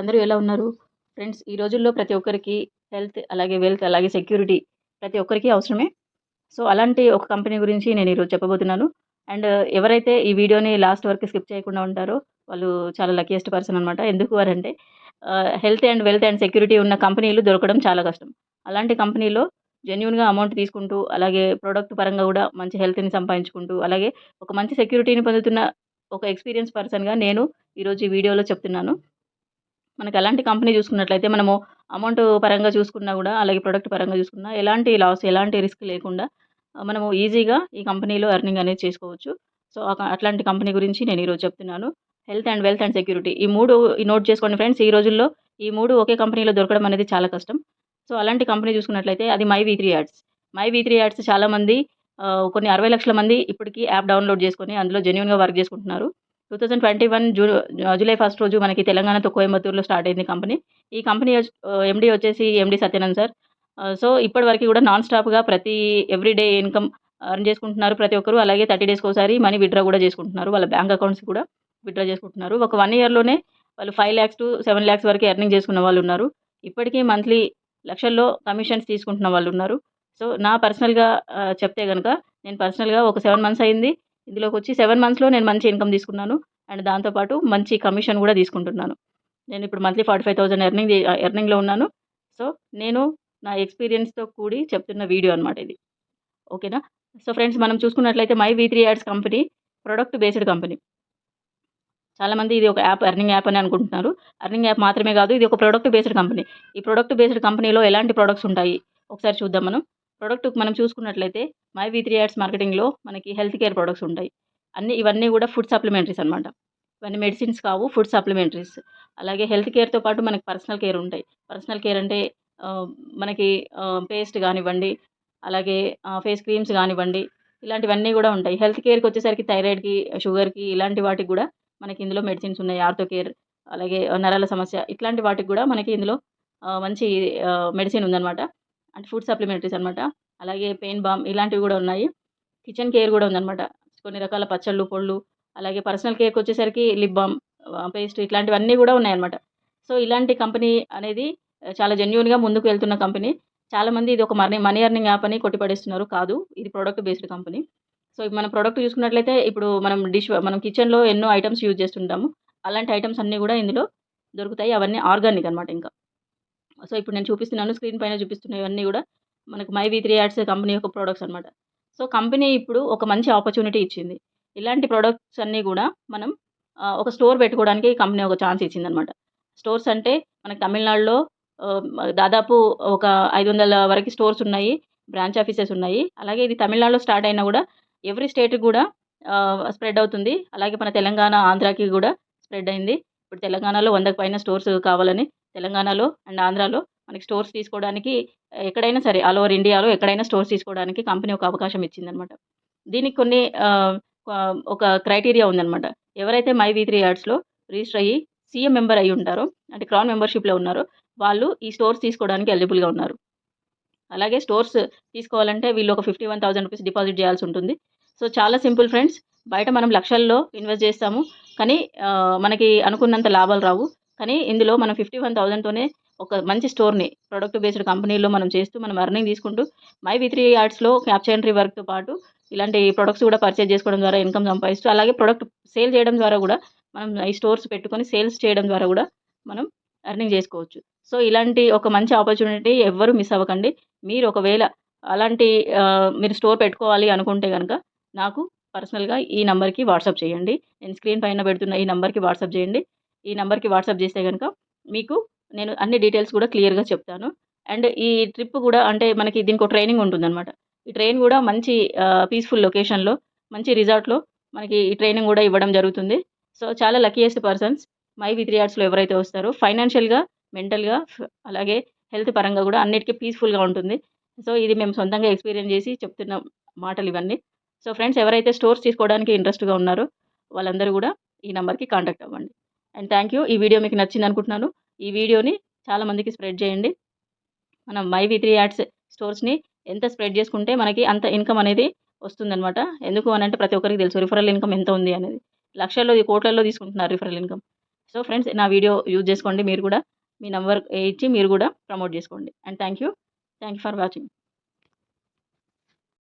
అందరూ ఎలా ఉన్నారు? ఫ్రెండ్స్ ఈ రోజుల్లో ప్రతి ఒక్కరికి హెల్త్ అలాగే వెల్త్ అలాగే సెక్యూరిటీ ప్రతి ఒక్కరికి అవసరమే. సో అలాంటి ఒక కంపెనీ గురించి నేను ఈరోజు చెప్పబోతున్నాను. అండ్ ఎవరైతే ఈ వీడియోని లాస్ట్ వరకు స్కిప్ చేయకుండా ఉంటారో వాళ్ళు చాలా లక్కీయెస్ట్ పర్సన్ అనమాట ఎందుకు వారంటే health and wealth and security ఉన్న కంపెనీలు దొరకడం చాలా కష్టం. అలాంటి కంపెనీలో జెన్యున్గా అమౌంట్ తీసుకుంటూ అలాగే ప్రోడక్ట్ పరంగా కూడా మంచి హెల్త్ని సంపాదించుకుంటూ అలాగే ఒక మంచి సెక్యూరిటీని పొందుతున్న ఒక ఎక్స్పీరియన్స్ పర్సన్గా నేను ఈరోజు ఈ వీడియోలో చెప్తున్నాను. మనకు ఎలాంటి కంపెనీ చూసుకున్నట్లయితే మనము అమౌంట్ పరంగా చూసుకున్నా కూడా అలాగే ప్రొడక్ట్ పరంగా చూసుకున్నా ఎలాంటి లాస్ ఎలాంటి రిస్క్ లేకుండా మనము ఈజీగా ఈ కంపెనీలో ఎర్నింగ్ అనేది చేసుకోవచ్చు. సో అట్లాంటి కంపెనీ గురించి నేను ఈరోజు చెప్తున్నాను. Health and wealth and security ఈ మూడు ఈ నోట్ చేసుకోండి ఫ్రెండ్స్ ఈ రోజుల్లో ఈ మూడు ఒకే కంపెనీలో దొరకడం అనేది చాలా కష్టం. సో అలాంటి కంపెనీ చూసుకున్నట్లయితే అది my V three ads my V three ads చాలామంది కొన్ని అరవై లక్షల మంది ఇప్పటికీ యాప్ డౌన్లోడ్ చేసుకొని అందులో జెన్యున్గా వర్క్ చేసుకుంటున్నారు. Two thousand twenty one zoo July first రోజు మనకి తెలంగాణతో కోయంబత్తూరులో స్టార్ట్ అయింది కంపెనీ ఈ కంపెనీ ఎండి వచ్చేసి ఎండి సత్యనంద్ సార్. సో ఇప్పటి వరకు కూడా నాన్ స్టాప్గా ప్రతి ఎవ్రీ డే ఇన్కమ్ అర్న్ చేసుకుంటున్నారు ప్రతి ఒక్కరు. అలాగే థర్టీ డేస్కి ఒకసారి మనీ విత్డ్రా కూడా చేసుకుంటున్నారు. వాళ్ళ బ్యాంక్ అకౌంట్స్ కూడా విత్డ్రా చేసుకుంటున్నారు. ఒక వన్ ఇయర్లోనే వాళ్ళు five lakhs to seven lakhs వరకు ఎర్నింగ్ చేసుకున్న వాళ్ళు ఉన్నారు. ఇప్పటికీ మంత్లీ లక్షల్లో కమిషన్స్ తీసుకుంటున్న వాళ్ళు ఉన్నారు. సో నా పర్సనల్గా చెప్తే కనుక నేను పర్సనల్గా ఒక సెవెన్ మంత్స్ అయింది. ఇందులోకి వచ్చి సెవెన్ మంత్స్లో నేను మంచి ఇన్కమ్ తీసుకున్నాను. అండ్ దాంతోపాటు మంచి కమిషన్ కూడా తీసుకుంటున్నాను. నేను ఇప్పుడు monthly forty five thousand earning ఎర్నింగ్లో ఉన్నాను. సో నేను నా ఎక్స్పీరియన్స్తో కూడి చెప్తున్న వీడియో అనమాట ఇది. ఓకేనా? సో ఫ్రెండ్స్ మనం చూసుకున్నట్లయితే my V three ads company product based company చాలామంది ఇది ఒక యాప్ ఎర్నింగ్ యాప్ అని అనుకుంటున్నారు. ఎర్నింగ్ యాప్ మాత్రమే కాదు ఇది ఒక ప్రొడక్ట్ బేస్డ్ కంపెనీ ఈ ప్రొడక్ట్ బేస్డ్ కంపెనీలో ఎలాంటి ప్రొడక్ట్స్ ఉంటాయి? ఒకసారి చూద్దాం మనం. ప్రొడక్ట్ మనం చూసుకున్నట్లయితే మై వి త్రీ యాడ్స్ మార్కెటింగ్లో మనకి హెల్త్ కేర్ ప్రొడక్ట్స్ ఉంటాయి. అన్ని ఇవన్నీ కూడా ఫుడ్ సప్లిమెంటరీస్ అనమాట ఇవన్నీ మెడిసిన్స్ కావు ఫుడ్ సప్లిమెంటరీస్. అలాగే హెల్త్ కేర్తో పాటు మనకి పర్సనల్ కేర్ ఉంటాయి. పర్సనల్ కేర్ అంటే మనకి పేస్ట్ కానివ్వండి అలాగే ఫేస్ క్రీమ్స్ కానివ్వండి ఇలాంటివన్నీ కూడా ఉంటాయి. హెల్త్ కేర్కి వచ్చేసరికి థైరాయిడ్కి షుగర్కి ఇలాంటి వాటికి కూడా మనకి ఇందులో మెడిసిన్స్ ఉన్నాయి. ఆర్థో కేర్ అలాగే నరాల సమస్య ఇట్లాంటి వాటికి కూడా మనకి ఇందులో మంచి మెడిసిన్ ఉందన్నమాట. అంటే ఫుడ్ సప్లిమెంటరీస్ అనమాట అలాగే పెయిన్ బామ్ ఇలాంటివి కూడా ఉన్నాయి. కిచెన్ కేర్ కూడా ఉందన్నమాట. కొన్ని రకాల పచ్చళ్ళు పొళ్ళు అలాగే పర్సనల్ కేర్కి వచ్చేసరికి లిప్ బామ్ పేస్ట్ ఇట్లాంటివన్నీ కూడా ఉన్నాయన్నమాట. సో ఇలాంటి కంపెనీ అనేది చాలా జెన్యున్గా ముందుకు వెళ్తున్న కంపెనీ చాలామంది ఇది ఒక మనీ మనీ ఎర్నింగ్ యాప్ అని కొట్టిపడేస్తున్నారు. కాదు ఇది ప్రోడక్ట్ బేస్డ్ కంపెనీ సో మనం ప్రోడక్ట్ చూసుకున్నట్లయితే ఇప్పుడు మనం డిష్ మనం కిచెన్లో ఎన్నో ఐటమ్స్ యూజ్ చేస్తుంటాము. అలాంటి ఐటమ్స్ అన్నీ కూడా ఇందులో దొరుకుతాయి. అవన్నీ ఆర్గానిక్ అనమాట ఇంకా. సో ఇప్పుడు నేను చూపిస్తున్నాను స్క్రీన్ పైన చూపిస్తున్నవన్నీ కూడా మనకు my V three ads company యొక్క ప్రోడక్ట్స్ అనమాట సో కంపెనీ ఇప్పుడు ఒక మంచి ఆపర్చునిటీ ఇచ్చింది. ఇలాంటి ప్రోడక్ట్స్ అన్నీ కూడా మనం ఒక స్టోర్ పెట్టుకోవడానికి కంపెనీ ఒక ఛాన్స్ ఇచ్చిందనమాట స్టోర్స్ అంటే మనకు తమిళనాడులో దాదాపు ఒక ఐదు వందల వరకు స్టోర్స్ ఉన్నాయి బ్రాంచ్ ఆఫీసెస్ ఉన్నాయి. అలాగే ఇది తమిళనాడులో స్టార్ట్ అయినా కూడా ఎవ్రీ స్టేట్కి కూడా స్ప్రెడ్ అవుతుంది. అలాగే మన తెలంగాణ ఆంధ్రాకి కూడా స్ప్రెడ్ అయింది. ఇప్పుడు తెలంగాణలో వందకు పైన స్టోర్స్ కావాలని తెలంగాణలో అండ్ ఆంధ్రాలో మనకి స్టోర్స్ తీసుకోవడానికి ఎక్కడైనా సరే ఆల్ ఓవర్ ఇండియాలో ఎక్కడైనా స్టోర్స్ తీసుకోవడానికి కంపెనీ ఒక అవకాశం ఇచ్చిందనమాట దీనికి కొన్ని ఒక క్రైటీరియా ఉందన్నమాట. ఎవరైతే మై వీ త్రీ యాడ్స్లో రిజిస్టర్ అయ్యి సీఎం మెంబర్ అయి ఉంటారో అంటే క్రౌన్ మెంబర్షిప్లో ఉన్నారో వాళ్ళు ఈ స్టోర్స్ తీసుకోవడానికి ఎలిజిబుల్గా ఉన్నారు. అలాగే స్టోర్స్ తీసుకోవాలంటే వీళ్ళు ఒక fifty one thousand rupees deposit చేయాల్సి ఉంటుంది. సో చాలా సింపుల్ ఫ్రెండ్స్ బయట మనం లక్షల్లో ఇన్వెస్ట్ చేస్తాము. కానీ మనకి అనుకున్నంత లాభాలు రావు. కానీ ఇందులో మనం ఫిఫ్టీ వన్ థౌసండ్తోనే ఒక మంచి స్టోర్ని ప్రొడక్ట్ బేస్డ్ కంపెనీలో మనం చేస్తూ మనం అర్నింగ్ తీసుకుంటూ మై వి త్రీ యాడ్స్లో క్యాప్చంట్రీ వర్క్తో పాటు ఇలాంటి ప్రొడక్ట్స్ కూడా పర్చేజ్ చేసుకోవడం ద్వారా ఇన్కమ్ సంపాదిస్తూ అలాగే ప్రొడక్ట్ సేల్ చేయడం ద్వారా కూడా మనం ఈ స్టోర్స్ పెట్టుకొని సేల్స్ చేయడం ద్వారా కూడా మనం అర్నింగ్ చేసుకోవచ్చు. సో ఇలాంటి ఒక మంచి ఆపర్చునిటీ ఎవ్వరూ మిస్ అవ్వకండి. మీరు ఒకవేళ అలాంటి మీరు స్టోర్ పెట్టుకోవాలి అనుకుంటే కనుక నాకు పర్సనల్గా ఈ నెంబర్కి వాట్సాప్ చేయండి. నేను స్క్రీన్ పైన పెడుతున్న ఈ నెంబర్కి వాట్సాప్ చేయండి. ఈ నెంబర్కి వాట్సాప్ చేస్తే కనుక మీకు నేను అన్ని డీటెయిల్స్ కూడా క్లియర్గా చెప్తాను. అండ్ ఈ ట్రిప్ కూడా అంటే మనకి దీనికి ఒక ట్రైనింగ్ ఉంటుందన్నమాట. ఈ ట్రైన్ కూడా మంచి పీస్ఫుల్ లొకేషన్లో మంచి రిజార్ట్లో మనకి ఈ ట్రైనింగ్ కూడా ఇవ్వడం జరుగుతుంది. సో చాలా luckiest persons my V three ఆర్ట్స్లో ఎవరైతే వస్తారో ఫైనాన్షియల్గా మెంటల్గా అలాగే హెల్త్ పరంగా కూడా అన్నిటికీ పీస్ఫుల్గా ఉంటుంది. సో ఇది మేము సొంతంగా ఎక్స్పీరియన్స్ చేసి చెప్తున్న మాటలు ఇవన్నీ. సో ఫ్రెండ్స్ ఎవరైతే స్టోర్స్ తీసుకోవడానికి ఇంట్రెస్ట్గా ఉన్నారో వాళ్ళందరూ కూడా ఈ నెంబర్కి కాంటాక్ట్ అవ్వండి. And thank you. ఈ వీడియో మీకు నచ్చింది అనుకుంటున్నాను. ఈ వీడియోని చాలామందికి స్ప్రెడ్ చేయండి. మనం మై వి త్రీ యాడ్స్ స్టోర్స్ని ఎంత స్ప్రెడ్ చేసుకుంటే మనకి అంత ఇన్కమ్ అనేది వస్తుందన్నమాట. ఎందుకు అని అంటే ప్రతి ఒక్కరికి తెలుసు. రిఫరల్ ఇన్కమ్ ఎంత ఉంది అనేది. లక్షల్లో కోట్లలో తీసుకుంటున్నారు రిఫరల్ ఇన్కమ్. సో ఫ్రెండ్స్ నా వీడియో యూజ్ చేసుకోండి. మీరు కూడా మీ నెంబర్ ఇచ్చి మీరు కూడా ప్రమోట్ చేసుకోండి. And thank you. Thank you for watching.